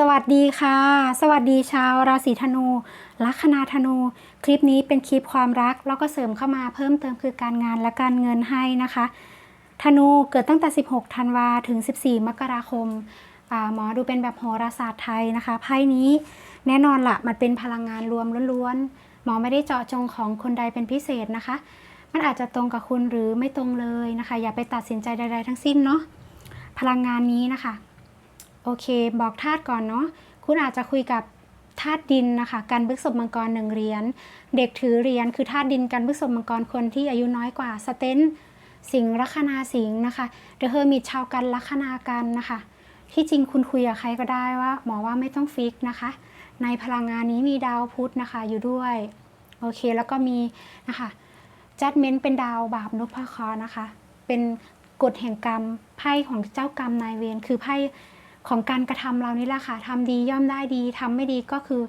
สวัสดีค่ะ สวัสดีชาวราศีธนู ลัคนาธนู คลิปนี้เป็นคลิปความรัก แล้วก็เสริมเข้ามาเพิ่มเติมคือการงานและการเงินให้นะคะ ธนูเกิดตั้งแต่ 16 ธันวาถึง 14 มกราคม หมอดูเป็นแบบโหราศาสตร์ไทยนะคะ ไพ่นี้แน่นอนละมันเป็นพลังงานรวมล้วนๆ หมอไม่ได้เจาะจงของคนใดเป็นพิเศษนะคะ มันอาจจะตรงกับคุณหรือไม่ตรงเลยนะคะ อย่าไปตัดสินใจใด ๆ ทั้งสิ้นเนาะ พลังงานนี้นะคะ โอเค บอกธาตุก่อนเนาะคุณอาจจะคุยกับธาตุดินนะคะการบึกศพมังกรหนึ่งเหรียญเด็กถือเหรียญคือธาตุดินการบึกศพมังกรคนที่อายุน้อยกว่าสเตนสิงลัคนาสิงนะคะเดอะเฮอร์มิตชาวกันลัคนากันนะคะ ที่จริงคุณคุยกับใครก็ได้ว่า หมอว่าไม่ต้องฟิกนะคะ ในพลังงานนี้มีดาวพุธนะคะอยู่ด้วยโอเคแล้วก็มีนะคะจัดเมนเป็นดาวบาปนพเคราะห์นะคะ เป็นกฎแห่งกรรมไพ่ของเจ้ากรรมนายเวรคือไพ่ ของการกระทำเรานี่แหละค่ะทำดีย่อมได้ดีทำไม่ดีก็คือ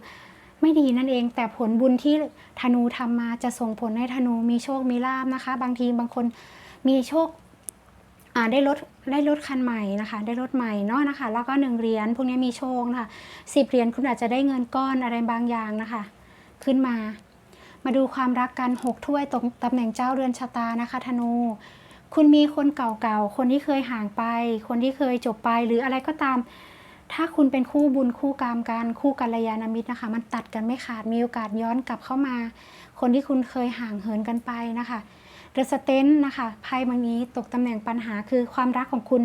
ไม่ดีนั่นเอง แต่ผลบุญที่ธนูทำมาจะส่งผลให้ธนูมีโชคมีลาบนะคะ บางทีบางคนมีโชคได้รถได้รถคันใหม่นะคะ ได้รถใหม่เนาะนะคะ แล้วก็หนึ่งเหรียญพวกนี้มีโชคนะคะสิบเหรียญคุณอาจจะได้เงินก้อนอะไรบางอย่างนะคะ ขึ้นมา มาดูความรักกันหกถ้วยตรงตำแหน่งเจ้าเรือนชะตานะคะ ธนู คุณมีคนเก่าๆ คนที่เคยห่างไป คนที่เคยจบไปหรืออะไรก็ตาม ถ้าคุณเป็นคู่บุญคู่กรรมกันคู่กัลยาณมิตรนะคะ มันตัดกันไม่ขาดมีโอกาสย้อนกลับเข้ามา คนที่คุณเคยห่างเหินกันไปนะคะเดอะสเตนนะคะไพ่บางนี้ตกตำแหน่งปัญหาคือความรักของคุณ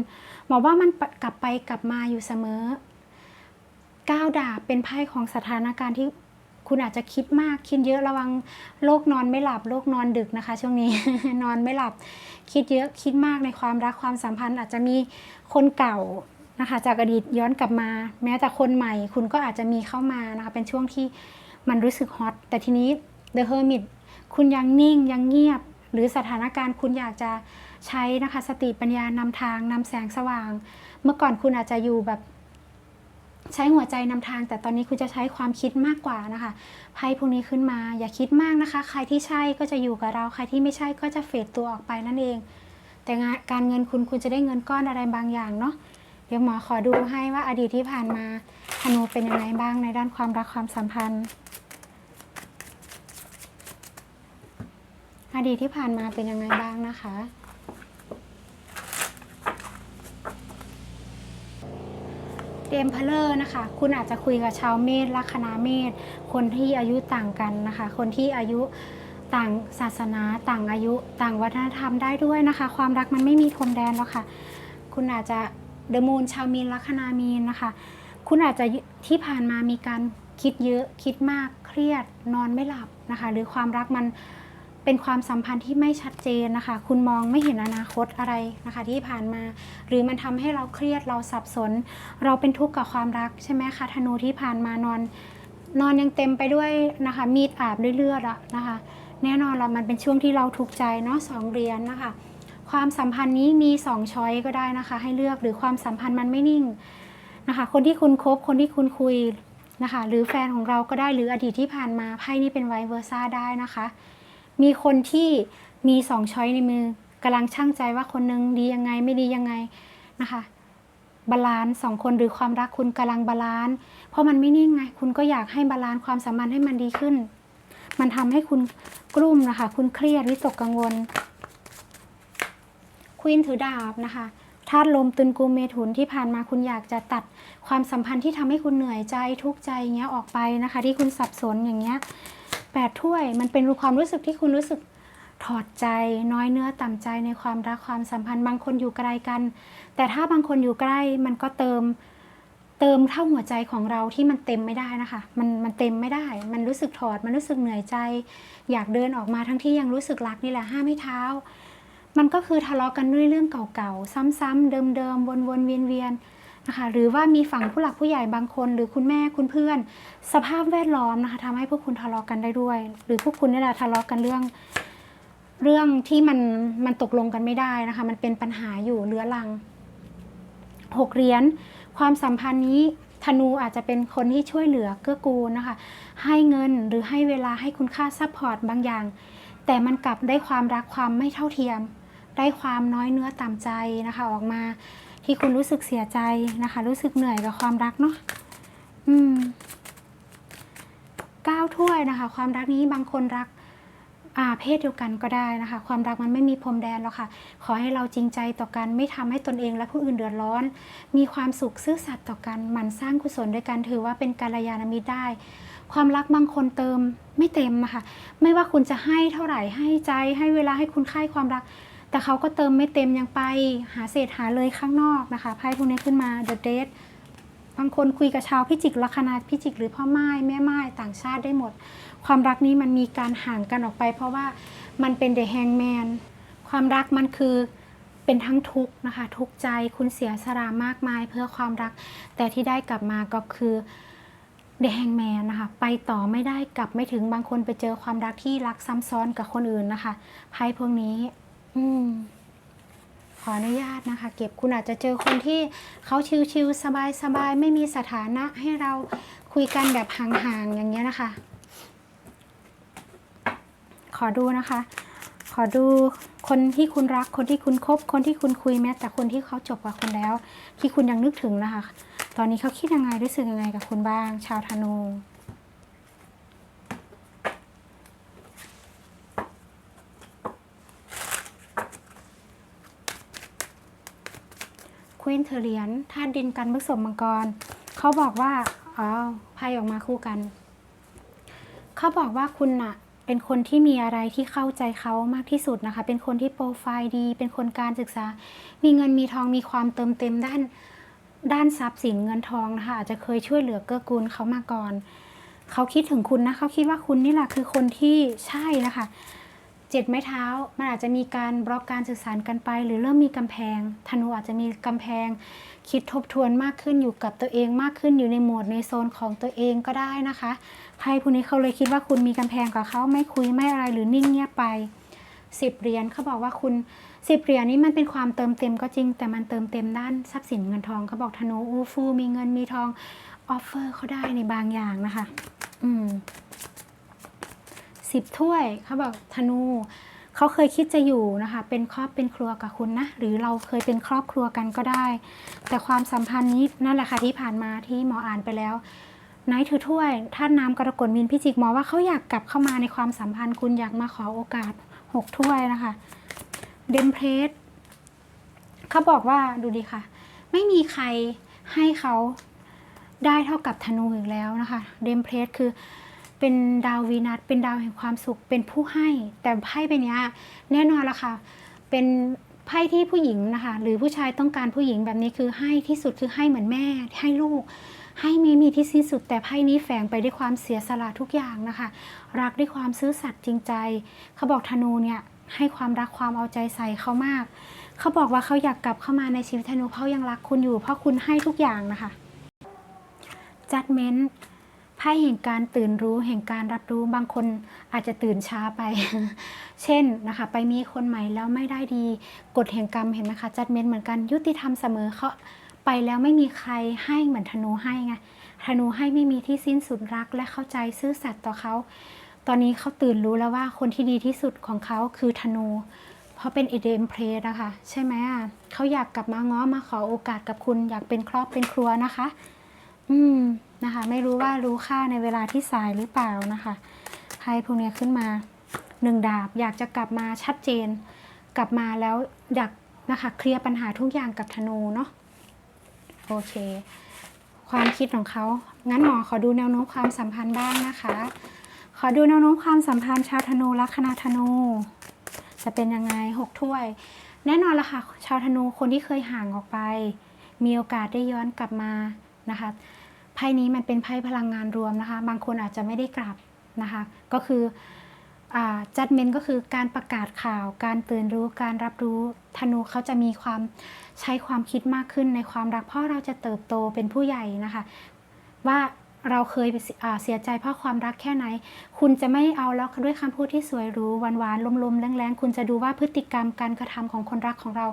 หมอว่ามันกลับไปกลับมาอยู่เสมอก้าวดาบเป็นไพ่ของสถานการณ์ที่ คุณอาจจะคิดมากคิดเยอะระวังโรคนอนไม่หลับโรคนอนดึกนะคะ ช่วงนี้นอนไม่หลับคิดเยอะคิดมากในความรักความสัมพันธ์ อาจจะมีคนเก่านะคะ จากอดีตย้อนกลับมา แม้แต่คนใหม่ คุณก็อาจจะมีเข้ามานะคะเป็นช่วงที่มันรู้สึกฮอตแต่ทีนี้ The Hermit คุณยังนิ่งยังเงียบ หรือสถานการณ์คุณอยากจะใช้นะคะสติปัญญานำทางนำแสงสว่าง เมื่อก่อนคุณอาจจะอยู่แบบ ใช้หัวใจนำทาง แต่ตอนนี้คุณจะใช้ความคิดมากกว่านะคะไพ่พวกนี้ขึ้นมาอย่าคิดมากนะคะ ใครที่ใช่ก็จะอยู่กับเรา ใครที่ไม่ใช่ก็จะเฟดตัวออกไปนั่นเอง แต่งานการเงินคุณคุณจะได้เงินก้อนอะไรบางอย่างเนาะเดี๋ยวหมอขอดูให้ว่าอดีตที่ผ่านมาธนูเป็นยังไงบ้างในด้านความรักความสัมพันธ์ อดีตที่ผ่านมาเป็นยังไงบ้างนะคะ เดมเพลอร์นะคะ คุณอาจจะคุยกับชาวเมษลัคนาเมษคนที่อายุต่างกันนะคะ คนที่อายุต่างศาสนาต่างอายุต่างวัฒนธรรมได้ด้วยนะคะ ความรักมันไม่มีพรมแดนหรอกค่ะ คุณอาจจะเดมูนชาวมีนลัคนามีนนะคะ คุณอาจจะที่ผ่านมามีการคิดเยอะคิดมากเครียดนอนไม่หลับนะคะ หรือความรักมัน เป็นความสัมพันธ์ที่ไม่ชัดเจนนะคะ คุณมองไม่เห็นอนาคตอะไรนะคะ ที่ผ่านมา หรือมันทำให้เราเครียดเราสับสน เราเป็นทุกข์กับความรักใช่ไหมคะธนูที่ผ่านมานอน นอนยังเต็มไปด้วยนะคะ มีดอาบด้วยเลือดอะนะคะ แน่นอนเรามันเป็นช่วงที่เราทุกข์ใจเนาะสองเรียญนะคะ ความสัมพันธ์นี้มีสองช้อยก็ได้นะคะ ให้เลือกหรือความสัมพันธ์มันไม่นิ่งนะคะ คนที่คุณคบคนที่คุณคุยนะคะ หรือแฟนของเราก็ได้หรืออดีตที่ผ่านมาไพ่นี่เป็นไวเวอร์ซ่าได้นะคะ มีคนที่มีสองช้อยในมือกำลังช่างใจว่าคนนึงดียังไงไม่ดียังไงนะคะบาลานซ์สองคนหรือความรักคุณกำลังบาลานซ์เพราะมันไม่นิ่งไง คุณก็อยากให้บาลานซ์ความสัมพันธ์ให้มันดีขึ้น มันทำให้คุณกลุ้มนะคะ คุณเครียดวิตกกังวลควีนถือดาบนะคะธาตุลมตุนกูเมถุนที่ผ่านมาคุณอยากจะตัดความสัมพันธ์ที่ทำให้คุณเหนื่อยใจทุกข์ใจเงี้ยออกไปนะคะ ที่คุณสับสนอย่างเงี้ย แปดถ้วยมันเป็นความรู้สึกที่คุณรู้สึกถอดใจน้อยเนื้อต่ำใจในความรักความสัมพันธ์ บางคนอยู่ไกลกัน แต่ถ้าบางคนอยู่ใกล้มันก็เติมเติมเท่าหัวใจของเราที่มันเต็มไม่ได้นะคะ มันมันเต็มไม่ได้ มันรู้สึกถอด มันรู้สึกเหนื่อยใจ อยากเดินออกมาทั้งที่ยังรู้สึกรักนี่แหละห้ามไม่เท้า มันก็คือทะเลาะกันด้วยเรื่องเก่าๆ ซ้ำๆเดิมๆวนๆเวียนๆ นะคะหรือว่ามีฝั่งผู้หลักผู้ใหญ่บางคน หรือคุณแม่คุณเพื่อน สภาพแวดล้อมนะคะทำให้พวกคุณทะเลาะกันได้ด้วย หรือพวกคุณนี่แหละทะเลาะกันเรื่อง เรื่องที่มันมันตกลงกันไม่ได้นะคะ มันเป็นปัญหาอยู่เรื้อรังหกเหรียญความสัมพันธ์นี้ธนูอาจจะเป็นคนที่ช่วยเหลือเกื้อกูลนะคะ ให้เงินหรือให้เวลาให้คุณค่าซัพพอร์ตบางอย่าง แต่มันกลับได้ความรักความไม่เท่าเทียม ได้ความน้อยเนื้อต่ำใจนะคะออกมา ที่คุณรู้สึกเสียใจนะคะ รู้สึกเหนื่อยกับความรักเนาะอืมเก้าถ้วยนะคะ ความรักนี้บางคนรักอ่าเพศเดียวกันก็ได้นะคะ ความรักมันไม่มีพรมแดนหรอกค่ะ ขอให้เราจริงใจต่อกัน ไม่ทำให้ตนเองและผู้อื่นเดือดร้อน มีความสุขซื่อสัตย์ต่อกันหมั่นสร้างกุศลด้วยกันถือว่าเป็นกัลยาณมิตรได้ ความรักบางคนเติมไม่เต็มอะค่ะไม่ว่าคุณจะให้เท่าไหร่ให้ใจให้เวลาให้คุณค่าความรัก แต่เขาก็เติมไม่เต็มยังไปหาเศษหาเลยข้างนอกนะคะไพ่พวกนี้ขึ้นมา The Date บางคนคุยกับชาวพิจิกลัคนาพิจิก หรือพ่อไม้แม่ไม้ต่างชาติได้หมด ความรักนี้มันมีการห่างกันออกไป เพราะว่ามันเป็น The Hangman ความรักมันคือเป็นทั้งทุกข์นะคะ ทุกข์ใจคุณเสียสละมากมายเพื่อความรัก แต่ที่ได้กลับมาก็คือ The Hangman นะคะ ไปต่อไม่ได้กลับไม่ถึงบางคนไปเจอความรักที่รักซ้ำซ้อนกับคนอื่นนะคะไพ่พวกนี้ อืมขออนุญาตนะคะ เก็บคุณอาจจะเจอคนที่เขาชิวๆสบายๆ ไม่มีสถานะให้เราคุยกันแบบห่างๆ อย่างเงี้ยนะคะ ขอดูนะคะ ขอดูคนที่คุณรักคนที่คุณคบ คนที่คุณคุยแม้แต่คนที่เขาจบกับคุณแล้ว ที่คุณยังนึกถึงนะคะ ตอนนี้เขาคิดยังไงรู้สึกยังไงกับคุณบ้าง ชาวธนู ควีนเทอเรียนธาตุดินกันพฤกษมังกร เขาบอกว่าอ๋อไพ่ออกมาคู่กัน เขาบอกว่าคุณน่ะเป็นคนที่มีอะไรที่เข้าใจเขามากที่สุดนะคะ เป็นคนที่โปรไฟล์ดี เป็นคนการศึกษา มีเงินมีทองมีความเติมเต็มด้านด้านทรัพย์สินเงินทองนะคะอาจจะเคยช่วยเหลือเกื้อกูลเขามาก่อน เขาคิดถึงคุณนะเขาคิดว่าคุณนี่แหละคือคนที่ใช่นะคะ เจ็ดไม้เท้า มันอาจจะมีการบล็อกการสื่อสารกันไป หรือเริ่มมีกำแพงธนูอาจจะมีกำแพง คิดทบทวนมากขึ้นอยู่กับตัวเองมากขึ้นอยู่ในโหมดในโซนของตัวเองก็ได้นะคะไพ่พวกนี้เขาเลยคิดว่าคุณมีกำแพงกับเขาไม่คุยไม่อะไรหรือนิ่งเงียบไปสิบเหรียญเขาบอกว่าคุณสิบเหรียญนี้มันเป็นความเติมเต็มก็จริง แต่มันเติมเต็มด้านทรัพย์สินเงินทองเขาบอกธนูอู้ฟู่มีเงินมีทองออฟเฟอร์เขาได้ในบางอย่างนะคะ อืม สิบถ้วยเขาบอกธนูเขาเคยคิดจะอยู่นะคะ เป็นครอบเป็นครัวกับคุณนะ หรือเราเคยเป็นครอบครัวกันก็ได้ แต่ความสัมพันธ์นี้นั่นแหละค่ะที่ผ่านมาที่หมออ่านไปแล้วไนท์ถือถ้วยท่านน้ำกรกฎมินพิจิกหมอว่าเขาอยากกลับเข้ามาในความสัมพันธ์คุณอยากมาขอโอกาสหกถ้วยนะคะเดมเพรสเขาบอกว่าดูดีค่ะ ไม่มีใครให้เขาได้เท่ากับธนูอีกแล้วนะคะ เดมเพรสคือ เป็นดาววีนัสเป็นดาวแห่งความสุข เป็นผู้ให้ แต่ไพ่ใบเนี้ยแน่นอนละค่ะ เป็นไพ่ที่ผู้หญิงนะคะ หรือผู้ชายต้องการผู้หญิงแบบนี้คือให้ที่สุดคือให้เหมือนแม่ ให้ลูก ให้ไม่มีที่สิ้นสุด แต่ไพ่นี้แฝงไปด้วยความเสียสละทุกอย่างนะคะ รักด้วยความซื่อสัตย์จริงใจ เขาบอกธนูเนี่ยให้ความรักความเอาใจใส่เขามาก เขาบอกว่าเขาอยากกลับเข้ามาในชีวิตธนูเพราะยังรักคุณอยู่เพราะคุณให้ทุกอย่างนะคะ judgment ไพ่แห่งการตื่นรู้แห่งการรับรู้บางคนอาจจะตื่นช้าไป เช่นนะคะ ไปมีคนใหม่แล้วไม่ได้ดีกฎแห่งกรรมเห็นไหมคะจัดเมนเหมือนกันยุติธรรมเสมอเขาไปแล้วไม่มีใครให้เหมือนธนูให้ไงธนูให้ไม่มีที่สิ้นสุดรักและเข้าใจซื่อสัตย์ต่อเขา ตอนนี้เขาตื่นรู้แล้วว่าคนที่ดีที่สุดของเขาคือธนู เพราะเป็นเอเดมเพลนะคะใช่ไหมอะเขาอยากกลับมาง้อมาขอโอกาสกับคุณ อยากเป็นครอบเป็นครัวนะคะ อืม นะคะ ไม่รู้ว่ารู้ค่าในเวลาที่สายหรือเปล่านะคะไพ่พวกนี้ขึ้นมาหนึ่งดาบ อยากจะกลับมาชัดเจน กลับมาแล้วอยากนะคะเคลียร์ปัญหาทุกอย่างกับธนูเนาะโอเค ความคิดของเขางั้นหมอขอดูแนวโน้มความสัมพันธ์บ้างนะคะ ขอดูแนวโน้มความสัมพันธ์ชาวธนูลัคนาธนู จะเป็นยังไงหกถ้วย แน่นอนละค่ะ ชาวธนูคนที่เคยห่างออกไป มีโอกาสได้ย้อนกลับมานะคะ ไพ่นี้มันเป็นไพ่พลังงานรวมนะคะ บางคนอาจจะไม่ได้กลับนะคะ ก็คือจัดเมนก็คือการประกาศข่าว การตื่นรู้ การรับรู้ ธนูเขาจะมีความใช้ความคิดมากขึ้นในความรัก เพราะเราจะเติบโตเป็นผู้ใหญ่นะคะ ว่าเราเคยเสียใจเพราะความรักแค่ไหน คุณจะไม่เอาแล้วด้วยคำพูดที่สวยหรูหวานๆลมๆแรงๆ คุณจะดูว่าพฤติกรรมการกระทำของคนรักของเรา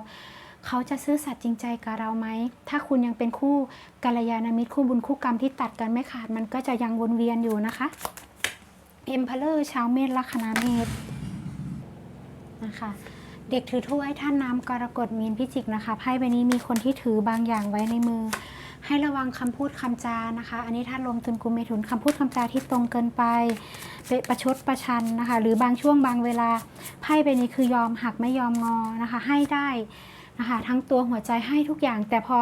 เขาจะซื่อสัตย์จริงใจกับเราไหม ถ้าคุณยังเป็นคู่กัลยาณมิตรคู่บุญคู่กรรมที่ตัดกันไม่ขาดมันก็จะยังวนเวียนอยู่นะคะเอ็มเพลเลอร์ชาวเมษลัคนาเมษนะคะเด็กถือถ้วยท่านน้ำกรกฎมีนพิจิกนะคะไพ่ใบนี้มีคนที่ถือบางอย่างไว้ในมือ ให้ระวังคำพูดคำจานะคะ อันนี้ท่านลมตุนกุมเมถุนคำพูดคำจาที่ตรงเกินไปเปประชดประชันนะคะ หรือบางช่วงบางเวลาไพ่ใบนี้คือยอมหักไม่ยอมงอนะคะ ให้ได้ นะคะทั้งตัวหัวใจให้ทุกอย่าง แต่พอ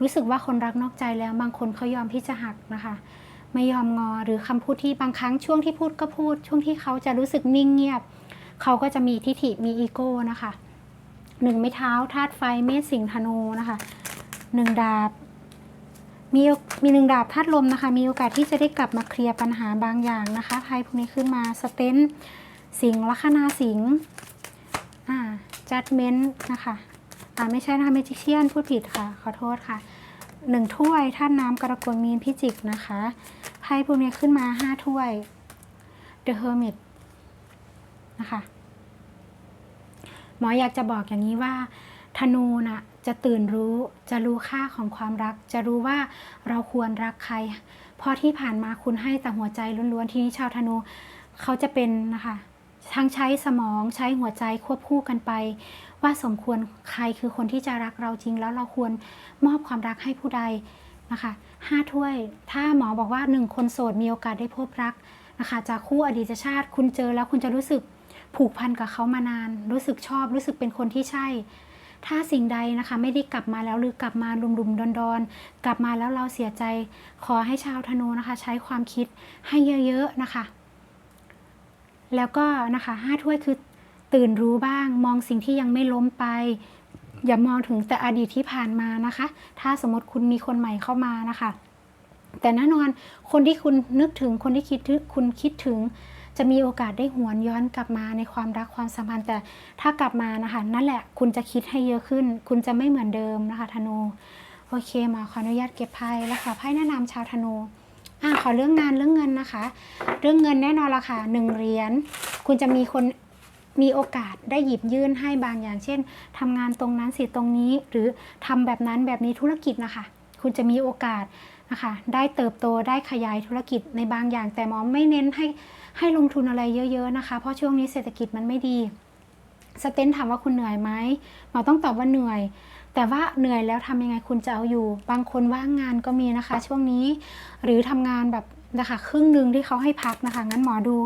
รู้สึกว่าคนรักนอกใจแล้วบางคนเขายอมที่จะหักนะคะ ไม่ยอมงอหรือคำพูดที่บางครั้งช่วงที่พูดก็พูด ช่วงที่เขาจะรู้สึกนิ่งเงียบ เขาก็จะมีทิฐิมีอีโก้นะคะหนึ่งไม้เท้าธาตุไฟเมษสิงธนูนะคะหนึ่งดาบมีมีหนึ่งดาบธาตุลมนะคะ มีโอกาสที่จะได้กลับมาเคลียร์ปัญหาบางอย่างนะคะไพ่พวกนี้ขึ้นมาสเตนสิงลัคนาสิงอ่าจัดเมนต์นะคะ อ่าไม่ใช่นะคะเมจิเชียนพูดผิดค่ะ ขอโทษค่ะหนึ่งถ้วยธาตุน้ำกระกวนมีนพิจิกนะคะไพ่พวกนี้ขึ้นมาห้าถ้วย The Hermit นะคะหมออยากจะบอกอย่างนี้ว่า ธนูน่ะจะตื่นรู้จะรู้ค่าของความรัก จะรู้ว่าเราควรรักใคร เพราะที่ผ่านมาคุณให้แต่หัวใจล้วนๆ ทีนี้ชาวธนูเขาจะเป็นนะคะ ทั้งใช้สมองใช้หัวใจควบคู่กันไป ว่าสมควรใครคือคนที่จะรักเราจริง แล้วเราควรมอบความรักให้ผู้ใดนะคะห้าถ้วย ถ้าหมอบอกว่าหนึ่งคนโสดมีโอกาสได้พบรักนะคะจากคู่อดีตชาติคุณเจอแล้วคุณจะรู้สึกผูกพันกับเขามานาน รู้สึกชอบรู้สึกเป็นคนที่ใช่ ถ้าสิ่งใดนะคะไม่ได้กลับมาแล้วหรือกลับมาลุมๆดอนๆ กลับมาแล้วเราเสียใจ ขอให้ชาวธนูนะคะ ใช้ความคิดให้เยอะๆนะคะ แล้วก็นะคะห้าถ้วยคือตื่นรู้บ้าง มองสิ่งที่ยังไม่ล้มไป อย่ามองถึงแต่อดีตที่ผ่านมานะคะ ถ้าสมมติคุณมีคนใหม่เข้ามานะคะ แต่แน่นอนคนที่คุณนึกถึงคนที่คิดถึงคุณคิดถึง จะมีโอกาสได้หวนย้อนกลับมาในความรักความสัมพันธ์ แต่ถ้ากลับมานะคะ นั่นแหละคุณจะคิดให้เยอะขึ้น คุณจะไม่เหมือนเดิมนะคะธนูโอเคมาขออนุญาตเก็บไพ่แล้วค่ะไพ่แนะนำชาวธนู อ่าขอเรื่องงานเรื่องเงินนะคะ เรื่องเงินแน่นอนละค่ะหนึ่งเหรียญคุณจะมีคนมีโอกาสได้หยิบยื่นให้บางอย่าง เช่นทำงานตรงนั้นสิตรงนี้ หรือทำแบบนั้นแบบนี้ธุรกิจนะคะ คุณจะมีโอกาสนะคะ ได้เติบโตได้ขยายธุรกิจในบางอย่าง แต่หมอไม่เน้นให้ให้ลงทุนอะไรเยอะๆนะคะ เพราะช่วงนี้เศรษฐกิจมันไม่ดีสเตนถามว่าคุณเหนื่อยไหมหมอต้องตอบว่าเหนื่อย แต่ว่าเหนื่อยแล้วทำยังไงคุณจะเอาอยู่ บางคนว่างงานก็มีนะคะ ช่วงนี้ หรือทำงานแบบนะคะครึ่งหนึ่งที่เขาให้พักนะคะ งั้นหมอดู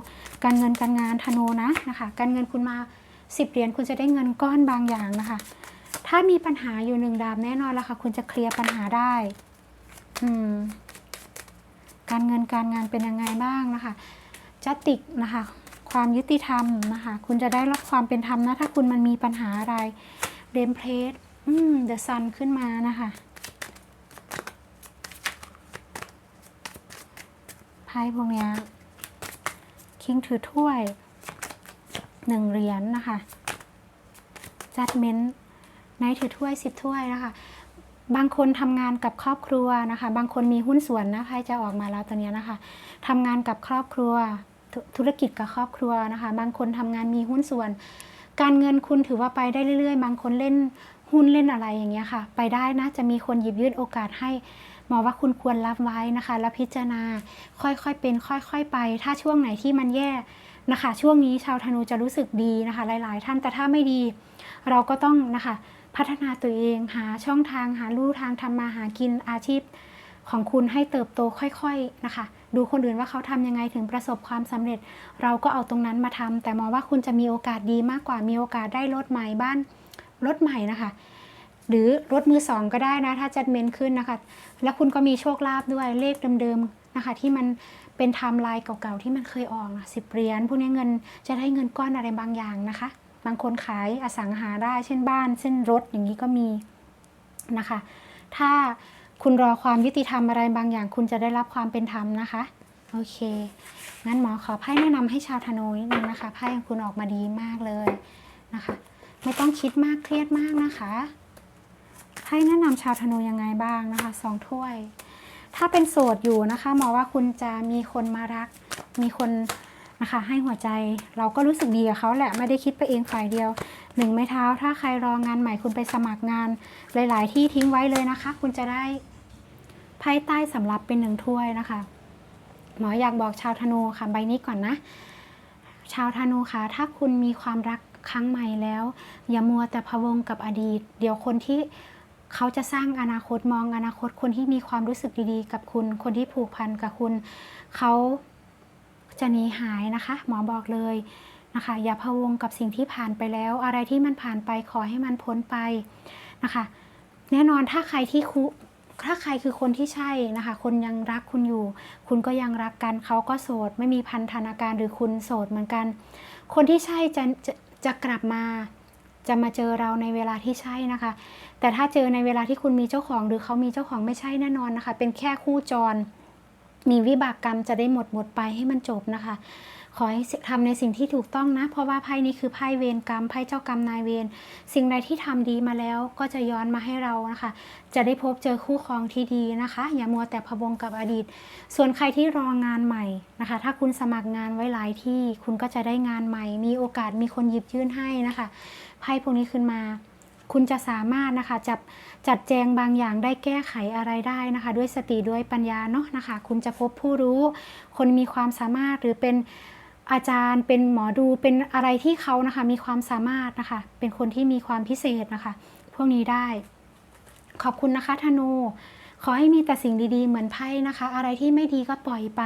การเงินการงานธนูนะนะคะ การเงินคุณมาสิบเหรียญคุณจะได้เงินก้อนบางอย่างนะคะ ถ้ามีปัญหาอยู่หนึ่งดาบแน่นอนแล้วค่ะ คุณจะเคลียร์ปัญหาได้อืมการเงินการงานเป็นยังไงบ้างนะคะจัติกนะคะ ความยุติธรรมนะคะ คุณจะได้รับความเป็นธรรมนะถ้าคุณมันมีปัญหาอะไรเดมเพลส อืมเดอะซันขึ้นมานะคะไพ่พวกนี้คิงถือถ้วยหนึ่งเหรียญนนะคะจัดเม้นไนถือถ้วยสิบถ้วยนะคะบางคนทำงานกับครอบครัวนะคะ บางคนมีหุ้นส่วนนะไพ่จะออกมาแล้วตัวนี้นะคะทำงานกับครอบครัวธุธุรกิจกับครอบครัวนะคะ บางคนทำงานมีหุ้นส่วน การเงินคุณถือว่าไปได้เรื่อย ๆ บางคนเล่น หุ้นเล่นอะไรอย่างเงี้ยค่ะ ไปได้นะจะมีคนหยิบยื่นโอกาสให้หมอว่าคุณควรรับไว้นะคะ แล้วพิจารณาค่อยๆเป็น ค่อยๆไป ถ้าช่วงไหนที่มันแย่นะคะ ช่วงนี้ชาวธนูจะรู้สึกดีนะคะ หลาย ๆ ท่านแต่ถ้าไม่ดี เราก็ต้องนะคะ พัฒนาตัวเองหาช่องทางหาลู่ทางทำมาหากินอาชีพของคุณให้เติบโตค่อยๆนะคะ ดูคนอื่นว่าเขาทำยังไงถึงประสบความสำเร็จ เราก็เอาตรงนั้นมาทำแต่มองว่าคุณจะมีโอกาสดีมากกว่ามีโอกาสได้รถใหม่บ้าน รถใหม่นะคะ หรือรถมือสองก็ได้นะ ถ้าจัดเมนขึ้นนะคะ แล้วคุณก็มีโชคลาภด้วยเลขเดิมๆนะคะ ที่มันเป็นไทม์ไลน์เก่าๆที่มันเคยออกสิบเหรียญพวกนี้เงินจะได้เงินก้อนอะไรบางอย่างนะคะ บางคนขายอสังหาได้เช่นบ้าน เช่นรถอย่างนี้ก็มีนะคะ ถ้าคุณรอความยุติธรรมอะไรบางอย่าง คุณจะได้รับความเป็นธรรมนะคะโอเค งั้นหมอขอไพ่แนะนำให้ชาวธนูนิดนึงนะคะ ไพ่ของคุณออกมาดีมากเลยนะคะ ไม่ต้องคิดมากเครียดมากนะคะไพ่แนะนำชาวธนูยังไงบ้างนะคะสองถ้วย ถ้าเป็นโสดอยู่นะคะหมอว่าคุณจะมีคนมารัก มีคนนะคะให้หัวใจเราก็รู้สึกดีกับเขาแหละไม่ได้คิดไปเองฝ่ายเดียวหนึ่งไม้เท้า ถ้าใครรองานใหม่คุณไปสมัครงาน หลาย ๆ ที่ทิ้งไว้เลยนะคะ คุณจะได้ไพ่ใต้สำรับเป็นหนึ่งถ้วยนะคะ หมออยากบอกชาวธนูค่ะใบนี้ก่อนนะ ชาวธนูค่ะถ้าคุณมีความรัก ครั้งใหม่แล้ว อย่ามัวแต่พะวงกับอดีต เดี๋ยวคนที่เขาจะสร้างอนาคตมองอนาคตคนที่มีความรู้สึกดีๆ กับคุณ คนที่ผูกพันกับคุณ เขาจะหนีหายนะคะ หมอบอกเลยนะคะ อย่าพะวงกับสิ่งที่ผ่านไปแล้ว อะไรที่มันผ่านไปขอให้มันพ้นไปนะคะ แน่นอนถ้าใครที่คุถ้าใครคือคนที่ใช่นะคะ คนยังรักคุณอยู่ คุณก็ยังรักกัน เขาก็โสด ไม่มีพันธนาการหรือคุณโสดเหมือนกัน คนที่ใช่จะจะ จะกลับมาจะมาเจอเราในเวลาที่ใช่นะคะ แต่ถ้าเจอในเวลาที่คุณมีเจ้าของหรือเขามีเจ้าของไม่ใช่แน่นอนนะคะ เป็นแค่คู่จร มีวิบากกรรมจะได้หมดหมดไปให้มันจบนะคะ ขอให้ทำในสิ่งที่ถูกต้องนะ เพราะว่าไพ่นี้คือไพ่เวรกรรมไพ่เจ้ากรรมนายเวรสิ่งใดที่ทำดีมาแล้วก็จะย้อนมาให้เรานะคะ จะได้พบเจอคู่ครองที่ดีนะคะ อย่ามัวแต่พะวงกับอดีต ส่วนใครที่รองานใหม่นะคะ ถ้าคุณสมัครงานไว้หลายที่คุณก็จะได้งานใหม่ มีโอกาสมีคนหยิบยื่นให้นะคะไพ่พวกนี้ขึ้นมาคุณจะสามารถนะคะจับจัดแจงบางอย่างได้แก้ไขอะไรได้นะคะ ด้วยสติด้วยปัญญาเนาะนะคะ คุณจะพบผู้รู้ คนมีความสามารถหรือเป็น อาจารย์เป็นหมอดูเป็นอะไรที่เขานะคะมีความสามารถนะคะ เป็นคนที่มีความพิเศษนะคะ พวกนี้ได้ ขอบคุณนะคะธนูขอให้มีแต่สิ่งดีๆ เหมือนไพ่นะคะ อะไรที่ไม่ดีก็ปล่อยไป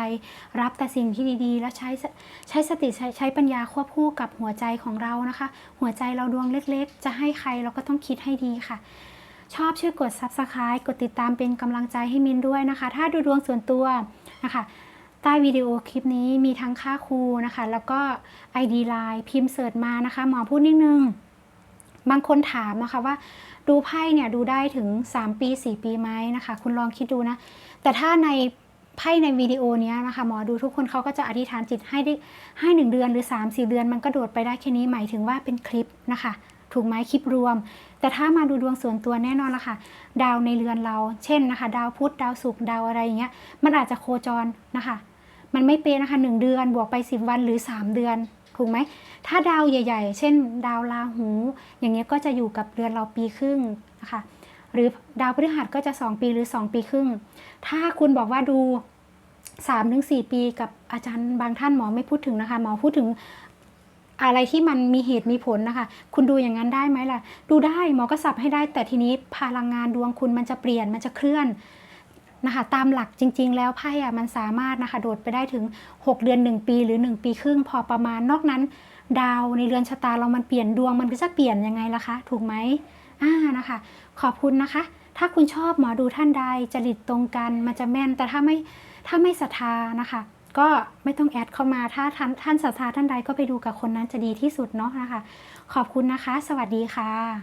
รับแต่สิ่งที่ดีๆ และใช้ใช้สติใช้ใช้ปัญญาควบคู่กับหัวใจของเรานะคะ หัวใจเราดวงเล็กๆ จะให้ใครเราก็ต้องคิดให้ดีค่ะ ชอบช่วยกด Subscribe กดติดตามเป็นกำลังใจให้มินด้วยนะคะ ถ้าดูดวงส่วนตัวนะคะ ใต้วิดีโอคลิปนี้มีทั้งค่าครูนะคะ แล้วก็ ID Line พิมพ์เสิร์ชมานะคะ หมอพูดนิดนึง บางคนถามนะคะว่าดูไพ่เนี่ยดูได้ถึง 3 ปี 4 ปีไหมนะคะ คุณลองคิดดูนะ แต่ถ้าในไพ่ในวิดีโอนี้นะคะหมอดูทุกคนเขาก็จะอธิษฐานจิตให้ได้ให้ 1 เดือนหรือ 3 4 เดือน มันก็โดดไปได้แค่นี้หมายถึงว่าเป็นคลิปนะคะ ถูกไหมคลิปรวม แต่ถ้ามาดูดวงส่วนตัวแน่นอนละค่ะ ดาวในเรือนเรา เช่นนะคะ ดาวพุธดาวศุกร์ดาวอะไรอย่างเงี้ยมันอาจจะโคจรนะคะ มันไม่เป็นนะคะหนึ่งเดือนบวกไป 10 วันหรือ 3 เดือนถูกไหมถ้าดาวใหญ่ ๆ เช่น ดาวราหู อย่างเงี้ยก็จะอยู่กับเดือนเราปีครึ่งนะคะหรือดาวพฤหัสก็จะ 2 ปีหรือ 2 ปีครึ่ง ถ้าคุณบอกว่าดู3ถึง4ปีกับอาจารย์บางท่านหมอไม่พูดถึงนะคะ หมอพูดถึงอะไรที่มันมีเหตุมีผลนะคะ คุณดูอย่างนั้นได้ไหมล่ะ ดูได้หมอก็สับให้ได้ แต่ทีนี้พลังงานดวงคุณมันจะเปลี่ยนมันจะเคลื่อน นะคะตามหลักจริง ๆ แล้วไพ่อะมันสามารถนะคะโดดไปได้ถึง 6 เดือน 1 ปีหรือ 1 ปีครึ่งพอประมาณนอกนั้น ดาวในเรือนชะตาเรามันเปลี่ยนดวงมันก็จะเปลี่ยนยังไงล่ะคะถูกไหมอ่านะคะ ขอบคุณนะคะ ถ้าคุณชอบหมอดูท่านใดจริตตรงกันมันจะแม่นแต่ถ้าไม่ถ้าไม่ศรัทธานะคะ ก็ไม่ต้องแอดเข้ามาถ้าท่านท่านศรัทธาท่านใดก็ไปดูกับคนนั้นจะดีที่สุดเนาะนะคะ ขอบคุณนะคะ สวัสดีค่ะ